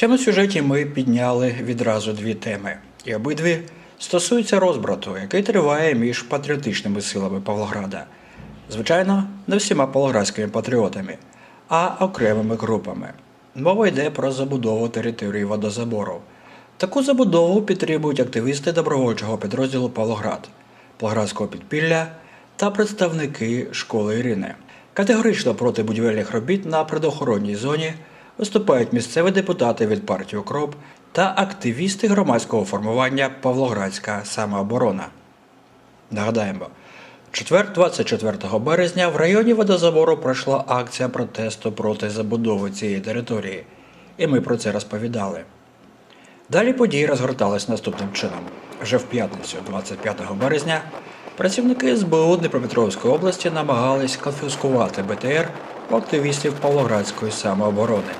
цьому сюжеті ми підняли відразу дві теми, і обидві стосуються розбрату, який триває між патріотичними силами Павлограда. Звичайно, не всіма павлоградськими патріотами, а окремими групами. Мова йде про забудову території водозабору. Таку забудову підтримують активісти добровольчого підрозділу Павлоград, Павлоградського підпілля та представники школи Ірини. Категорично проти будівельних робіт на природоохоронній зоні виступають місцеві депутати від партії Укроп та активісти громадського формування Павлоградська самооборона. Нагадаємо, четвер, 24 березня, в районі водозабору пройшла акція протесту проти забудови цієї території, і ми про це розповідали. Далі події розгортались наступним чином. Вже в п'ятницю, 25 березня, працівники СБУ Дніпропетровської області намагались конфіскувати БТР у активістів Павлоградської самооборони.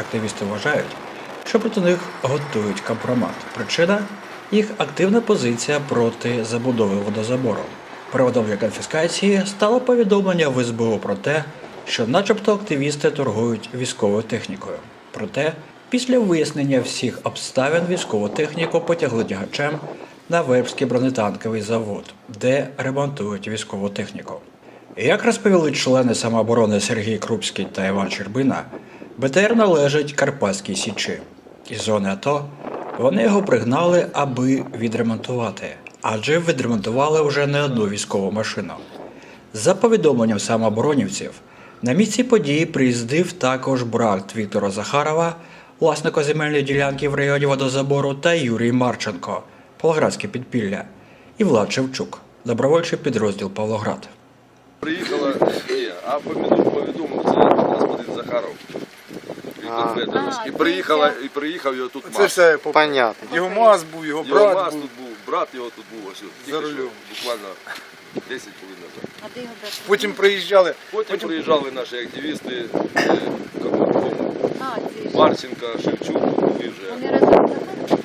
Активісти вважають, що проти них готують компромат. Причина їх активна позиція проти забудови водозабору. Приводом для конфіскації стало повідомлення в СБУ про те, що, начебто, активісти торгують військовою технікою. Проте, після вияснення всіх обставин військову техніку потягли тягачем на Вебський бронетанковий завод, де ремонтують військову техніку. Як розповіли члени самооборони Сергій Крупський та Іван Щербина, БТР належить Карпатській Січі. Із зони АТО вони його пригнали, аби відремонтувати, адже відремонтували вже не одну військову машину. За повідомленням самооборонівців, на місці події приїздив також брат Віктора Захарова, власника земельної ділянки в районі водозабору, та Юрій Марченко, Павлоградське підпілля, і Влад Шевчук, добровольчий підрозділ Павлоград. Приїхала, а повідомив це господин Захаров. І приїхала, і приїхав його тут Це мас. все по- Понятно. Його маз був, його Його брат мас був. тут був, брат його тут був ось. тільки За що, рулем. Буквально 10 хвилин назад. А де його брат? Потім приїжджали. Потім приїжджали наші активісти, е, кому- А, ці ж. Марченко, Шевчук, і вже. Вони разом? Ну,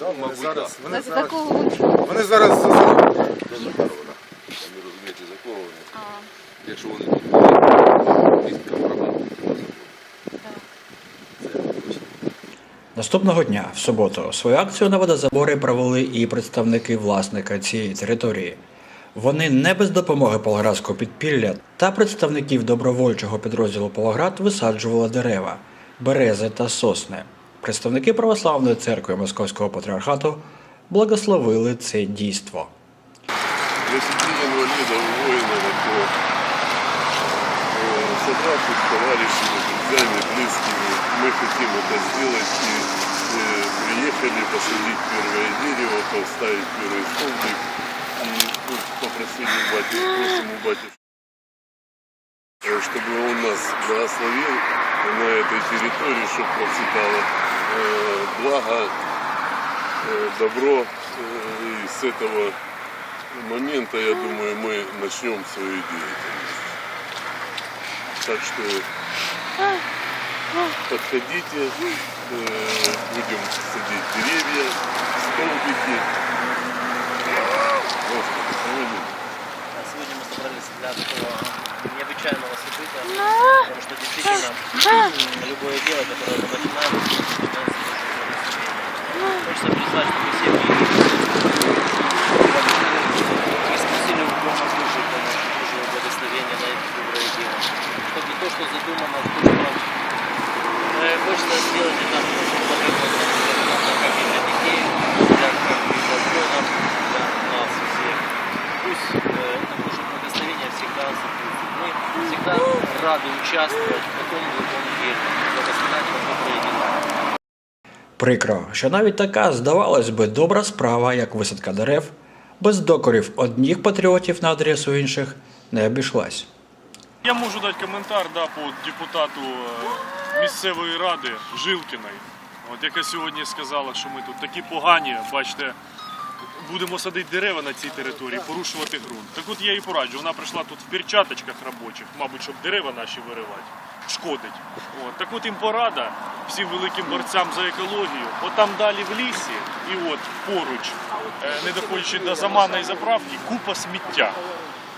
да, вони мабуть, зараз, вони За зараз, такого вони зараз за- До Захарова. Самі розумієте, за кого вони. А, Якщо вони тут були, міст компромат. так. Це точно. Наступного дня, в суботу, свою акцію на водозабори провели і представники власника цієї території. Вони не без допомоги Павлоградського підпілля та представників добровольчого підрозділу Павлоград висаджували дерева, берези та сосни. Представники Православної церкви Московського патріархату благословили це дійство. для сети инвалидов, воинов, АТО, э, собравшись с товарищами, друзьями, близкими, мы хотим это сделать и э, приехали посадить первое дерево, поставить первый столбик и ну, попросили батюшку, просим у батюшки, э, чтобы он нас благословил на этой территории, чтобы процветало э, благо, э, добро, э, и с этого момента, я думаю, мы начнем свою деятельность. Так что подходите, э, будем садить деревья, столбики. Господи. А Сегодня мы собрались для такого необычайного события, потому что действительно любое дело, которое мы начинаем, начинается. Хочется призвать, чтобы все рады участвовать в таком деле, дела. Прикро, що навіть така, здавалось би, добра справа, як висадка дерев, без докорів одних патріотів на адресу інших не обійшлась. Я можу дати коментар да, по депутату е, місцевої ради Жилкіної, от, яка сьогодні сказала, що ми тут такі погані, бачите, будемо садити дерева на цій території, порушувати ґрунт. Так от я їй пораджу, вона прийшла тут в перчаточках робочих, мабуть, щоб дерева наші виривати. Шкодить. От. Так от їм порада всім великим борцям за екологію. От там далі в лісі, і от поруч, е, не доходячи до заманної заправки, купа сміття.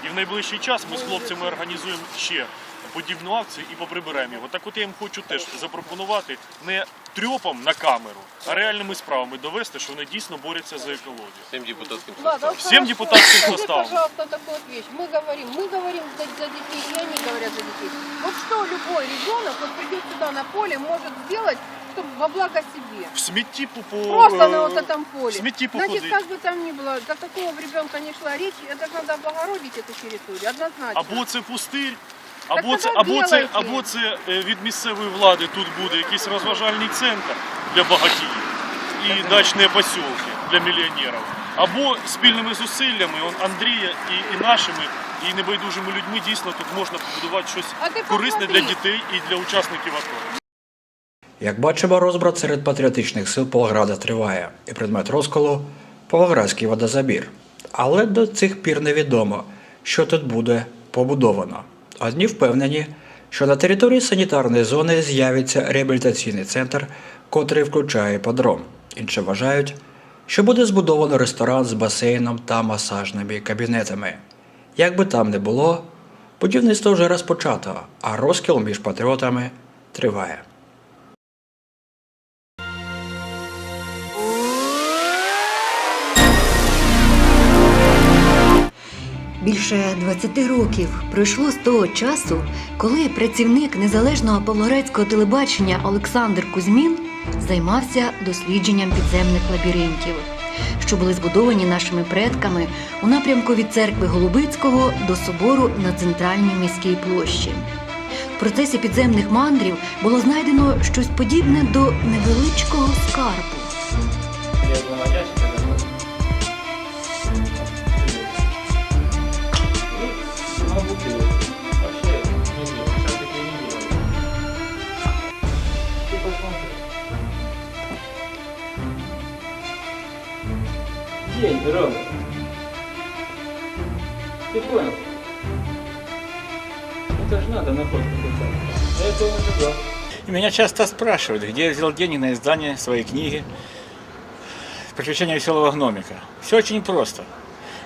І в найближчий час ми з хлопцями організуємо ще подібну акцію і поприберемо його. Так от я їм хочу теж запропонувати не трьопом на камеру, а реальними справами довести, що вони дійсно борються за екологію. Всім депутатським Ладно, вот Всем хорошо. депутатским Скажи, составом. пожалуйста, такую вот вещь. Мы говорим, мы говорим за, за детей, и они говорят за детей. Вот что любой ребенок вот придет сюда на поле может сделать, чтобы во благо себе. В смітті по, по Просто е, на вот этом поле. в смітті Значит, походить. как бы там ни было, до такого в ребенка не шла речь, это надо облагородить эту территорию, однозначно. Або це пустир, Так або це, або це, або це е, від місцевої влади тут буде якийсь розважальний центр для багатіїв і дачні посілки для мільйонерів. Або спільними зусиллями он, Андрія і, і нашими, і небайдужими людьми дійсно тут можна побудувати щось корисне для дітей і для учасників АТО. Як бачимо, розбрат серед патріотичних сил Павлограда триває, і предмет розколу Павлоградський водозабір. Але до цих пір невідомо, що тут буде побудовано. Одні впевнені, що на території санітарної зони з'явиться реабілітаційний центр, котрий включає подром. Інші вважають, що буде збудовано ресторан з басейном та масажними кабінетами. Як би там не було, будівництво вже розпочато, а розкіл між патріотами триває. Більше 20 років пройшло з того часу, коли працівник незалежного павлоградського телебачення Олександр Кузьмін займався дослідженням підземних лабіринтів, що були збудовані нашими предками у напрямку від церкви Голубицького до собору на центральній міській площі. В процесі підземних мандрів було знайдено щось подібне до невеличкого скарбу. День, Ром. Ты понял? Это же надо находку писать. А я да. И меня часто спрашивают, где я взял деньги на издание своей книги «Приключения веселого гномика». Все очень просто.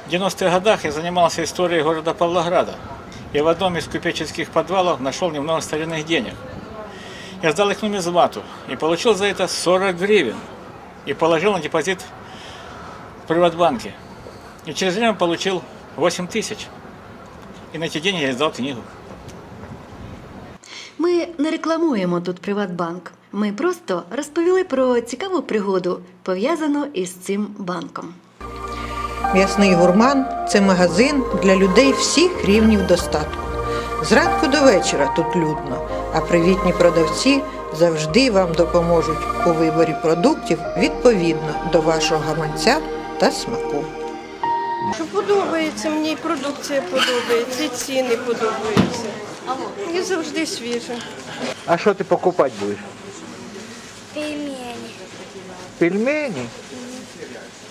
В 90-х годах я занимался историей города Павлограда. И в одном из купеческих подвалов нашел немного старинных денег. Я сдал их нумизмату и получил за это 40 гривен. И положил на депозит в Приватбанке. И через время получил 8 тысяч. И на эти деньги я издал книгу. Ми не рекламуємо тут Приватбанк. Ми просто розповіли про цікаву пригоду, пов'язану із цим банком. М'ясний гурман це магазин для людей всіх рівнів достатку. Зранку до вечора тут людно, а привітні продавці завжди вам допоможуть у виборі продуктів відповідно до вашого гаманця та смаку. Що подобається, мені і продукція подобається, і ціни подобаються. І завжди свіже. А що ти покупати будеш? Пельмени. Пельмені?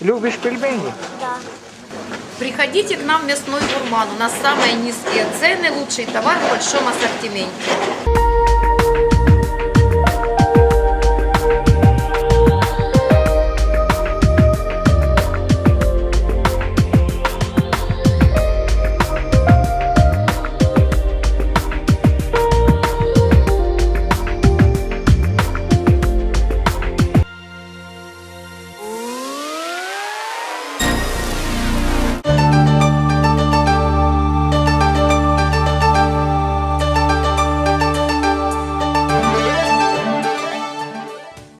Любиш пельмені? Приходите к нам в мясной гурман. У нас самые низкие цены, лучший товар в большом ассортименте.